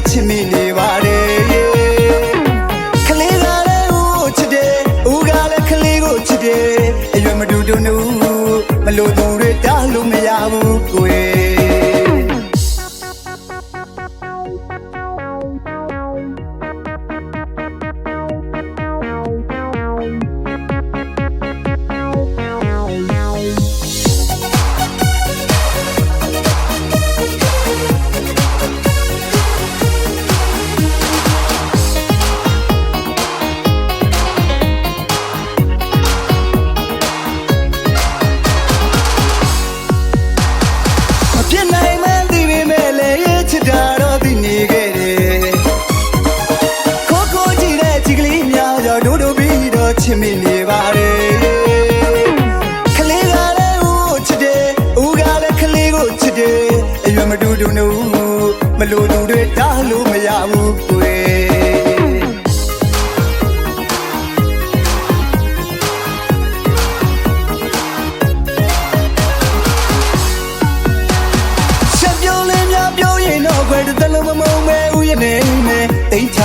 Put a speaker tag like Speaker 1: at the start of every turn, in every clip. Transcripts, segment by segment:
Speaker 1: လို့ချစ်မိနေပါတယ်ကလေးကလည်းဦးချစ်တယ်ဦးကလည်းကလေးကိုချစ်တယ်အရွယ်မတူတူနူမလို့သူတွေတားလို့မ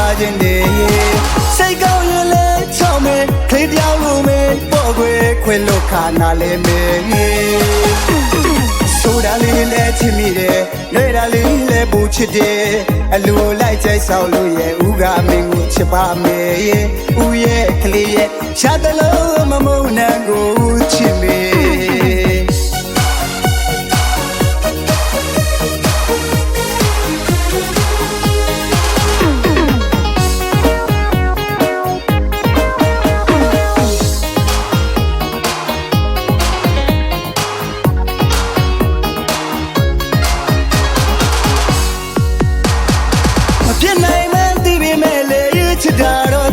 Speaker 1: ချခြင်းနေစိတ်ကောင်းရင်လည်းချောင်းမဲခလေးပြောင်းလို့မဲပေါ့ခွဲခွဲလို့ခါနာလဲမဲဆိုတာလေးလည်းချစ်မိတယ်လွဲတာလေးလည်းပူချစ်တယ်အလိုလိုက်ကြိုက်ဆောင်လို့ရဲ့ဥကမင်းကိုချစ်ပါမယ်ဥရဲ့ကလေးရဲ့ရှားတလုံးမမုံနံကိုချစ်မေမ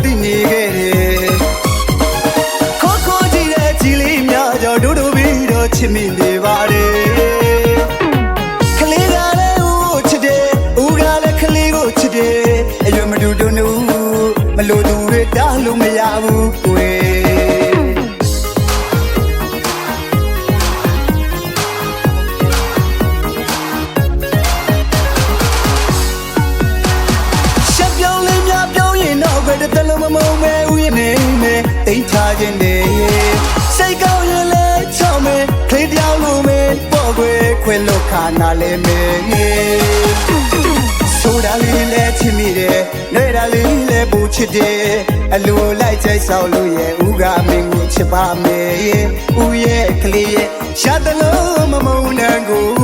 Speaker 1: သိနေခဲ့တယ်ခိုးခိုးကြည့်တဲ့ကြည်လေးများကြောင့်ဒို့ဒိုပြီးတော့ချစ်မိနေပါတယ်ကလေးကလည်းဦးချစ်တယ်ဦးကလည်းကလေးကိုချစ်တယ်အရွယ်မတူတူနူမလို့သူတွေတားလို့မရဘူးကွယ် နာလဲမဲဆိုတာလေးလည်းချစ်မိတယ်လွဲတာလေးလည်းပူချစ်တယ်အလိုလိုက်ကြိုက်ဆောင်လို့ရဲ့ဥကမင်းကိုချစ်ပါမယ်ဥရဲ့ကလေးရဲ့ရှားတလုံးမမုံနံကို